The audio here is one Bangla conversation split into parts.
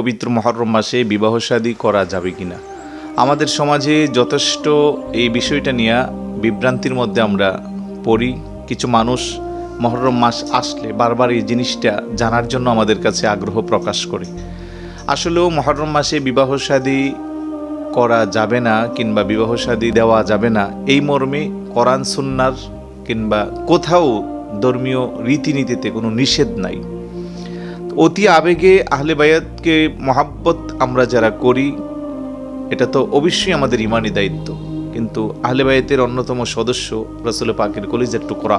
পবিত্র মহরম মাসে বিবাহ শাদী করা যাবে কিনা? আমাদের সমাজে যথেষ্ট এই বিষয়টা নিয়ে বিভ্রান্তির মধ্যে আমরা পড়ি। কিছু মানুষ মহরম মাস আসলে বারবার এই জিনিসটা জানার জন্য আমাদের কাছে আগ্রহ প্রকাশ করে। আসলেও মহরম মাসে বিবাহ শাদী করা যাবে না কিংবা বিবাহ শাদী দেওয়া যাবে না, এই মর্মে কোরআন, সুন্নার কিংবা কোথাও ধর্মীয় রীতিনীতিতে কোনো নিষেধ নাই। অতি আবেগে আহলে বায়াতকে মহাব্বত আমরা যারা করি, এটা তো অবশ্যই আমাদের ইমানি দায়িত্ব। কিন্তু আহলে বায়াতের অন্যতম সদস্য রসুল পাকের কলিজের টুকরা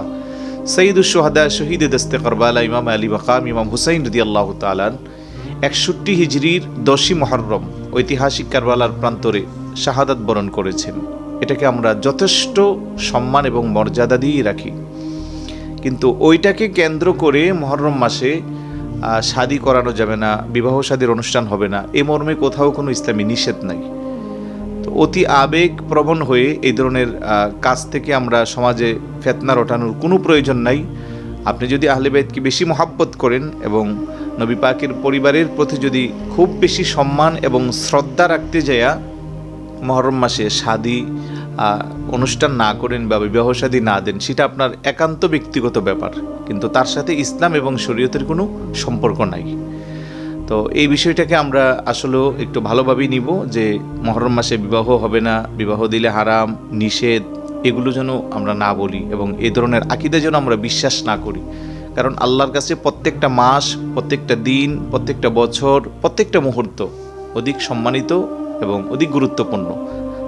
সঈদুল সোহাদা শহীদ দস্তে করবালা, ইমাম আলী বাকাম, ইমাম হুসাইন রদি আল্লাহ তালান একষট্টি হিজড়ির দশই মহরম ঐতিহাসিক কারবালার প্রান্তরে শাহাদাত বরণ করেছেন। এটাকে আমরা যথেষ্ট সম্মান এবং মর্যাদা দিয়েই রাখি। কিন্তু ওইটাকে কেন্দ্র করে মহরম মাসে শাদী করানো যাবে না, বিবাহ শাদীর অনুষ্ঠান হবে না। এ মর্মে কোথাও কোনো ইসলামী নিষেধ নাই। তো অতি আবেগ প্রবণ হয়ে এই ধরনের কাজ থেকে আমরা সমাজে ফেতনা রটানোর কোনো প্রয়োজন নাই। আপনি যদি আহলে বাইতকে বেশি মহাব্বত করেন এবং নবী পাকের পরিবারের প্রতি যদি খুব বেশি সম্মান এবং শ্রদ্ধা রাখতে যায়া মহরম মাসে শাদী অনুষ্ঠান না করেন বা বিবাহ শাদী না দেন, সেটা আপনার একান্ত ব্যক্তিগত ব্যাপার। কিন্তু তার সাথে ইসলাম এবং শরীয়তের কোনো সম্পর্ক নাই। তো এই বিষয়টাকে আমরা আসলেও একটু ভালোভাবেই নিব যে মহরম মাসে বিবাহ হবে না, বিবাহ দিলে হারাম, নিষেধ, এগুলো যেন আমরা না বলি এবং এ ধরনের আকিদা যেন আমরা বিশ্বাস না করি। কারণ আল্লাহর কাছে প্রত্যেকটা মাস, প্রত্যেকটা দিন, প্রত্যেকটা বছর, প্রত্যেকটা মুহূর্ত অধিক সম্মানিত এবং অধিক গুরুত্বপূর্ণ।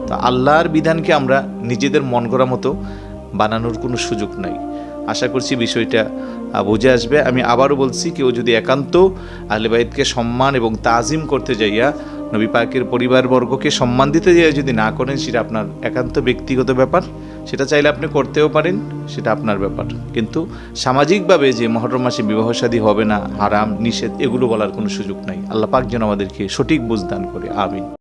তো আল্লাহর বিধানকে আমরা নিজেদের মন করা মতো বানানোর কোনো সুযোগ নাই। আশা করছি বিষয়টা বুঝে আসবে। আমি আবারও বলছি, কেউ যদি একান্ত আহলেবাইদকে সম্মান এবং তাজিম করতে যাইয়া নবী পাকের পরিবারবর্গকে সম্মান দিতে যাইয়া যদি না করেন, সেটা আপনার একান্ত ব্যক্তিগত ব্যাপার। সেটা চাইলে আপনি করতেও পারেন, সেটা আপনার ব্যাপার। কিন্তু সামাজিকভাবে যে মহরম মাসে বিবাহ শাদী হবে না, হারাম, নিষেধ, এগুলো বলার কোনো সুযোগ নাই। আল্লাহ পাক যেন আমাদেরকে সঠিক বুঝদান করে। আমিন।